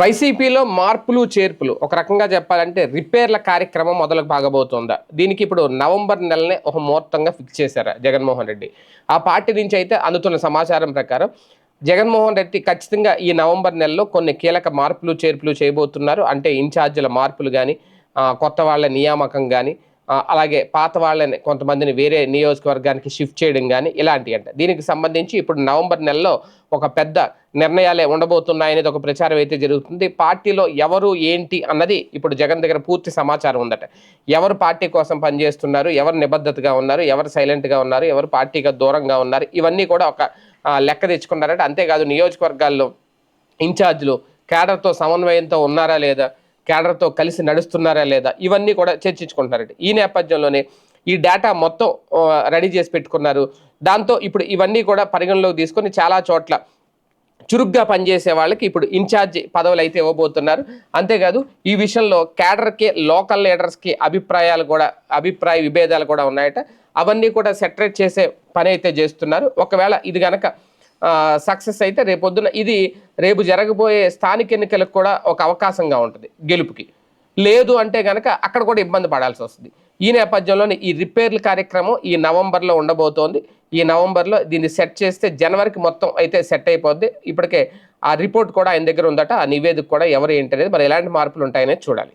వైసీపీలో మార్పులు చేర్పులు. ఒక రకంగా చెప్పాలంటే రిపేర్ల కార్యక్రమం మొదలు బాగబోతోందా. దీనికి ఇప్పుడు నవంబర్ నెలనే ఒక ముహూర్తంగా ఫిక్స్ చేశారు జగన్మోహన్ రెడ్డి. ఆ పార్టీ నుంచి అయితే అందుతున్న సమాచారం ప్రకారం జగన్మోహన్ రెడ్డి ఖచ్చితంగా ఈ నవంబర్ నెలలో కొన్ని కీలక మార్పులు చేర్పులు చేయబోతున్నారు. అంటే ఇన్ఛార్జీల మార్పులు కానీ కొత్త వాళ్ళ నియామకం కానీ అలాగే పాత వాళ్ళని కొంతమందిని వేరే నియోజకవర్గానికి షిఫ్ట్ చేయడం కానీ ఇలాంటివి అంట. దీనికి సంబంధించి ఇప్పుడు నవంబర్ నెలలో ఒక పెద్ద నిర్ణయాలే ఉండబోతున్నాయనేది ఒక ప్రచారం అయితే జరుగుతుంది. పార్టీలో ఎవరు ఏంటి అన్నది ఇప్పుడు జగన్ దగ్గర పూర్తి సమాచారం ఉందట. ఎవరు పార్టీ కోసం పనిచేస్తున్నారు ఎవరు నిబద్ధతగా ఉన్నారు ఎవరు సైలెంట్గా ఉన్నారు ఎవరు పార్టీగా దూరంగా ఉన్నారు ఇవన్నీ కూడా ఒక లెక్క తెచ్చుకున్నారట. అంతేకాదు నియోజకవర్గాల్లో ఇన్ఛార్జ్లు కేడర్తో సమన్వయంతో ఉన్నారా లేదా క్యాడర్తో కలిసి నడుస్తున్నారా లేదా ఇవన్నీ కూడా చర్చించుకుంటున్నారండి. ఈ నేపథ్యంలోనే ఈ డేటా మొత్తం రెడీ చేసి పెట్టుకున్నారు. దాంతో ఇప్పుడు ఇవన్నీ కూడా పరిగణలోకి తీసుకొని చాలా చోట్ల చురుగ్గా పనిచేసే వాళ్ళకి ఇప్పుడు ఇన్ఛార్జి పదవులు అయితే ఇవ్వబోతున్నారు. అంతేకాదు ఈ విషయంలో క్యాడర్కి లోకల్ లీడర్స్కి అభిప్రాయాలు కూడా అభిప్రాయ విభేదాలు కూడా ఉన్నాయట. అవన్నీ కూడా సెటరేట్ చేసే పని అయితే చేస్తున్నారు. ఒకవేళ ఇది కనుక సక్సెస్ అయితే రేపొద్దున ఇది రేపు జరగబోయే స్థానిక ఎన్నికలకు కూడా ఒక అవకాశంగా ఉంటుంది గెలుపుకి. లేదు అంటే కనుక అక్కడ కూడా ఇబ్బంది పడాల్సి వస్తుంది. ఈ నేపథ్యంలోనే ఈ రిపేర్ల కార్యక్రమం ఈ నవంబర్లో ఉండబోతోంది. ఈ నవంబర్లో దీన్ని సెట్ చేస్తే జనవరికి మొత్తం అయితే సెట్ అయిపోద్ది. ఇప్పటికే ఆ రిపోర్ట్ కూడా ఆయన దగ్గర ఉందట. ఆ నివేదిక కూడా ఎవరు ఏంటి అనేది మరి ఎలాంటి మార్పులు ఉంటాయనేది చూడాలి.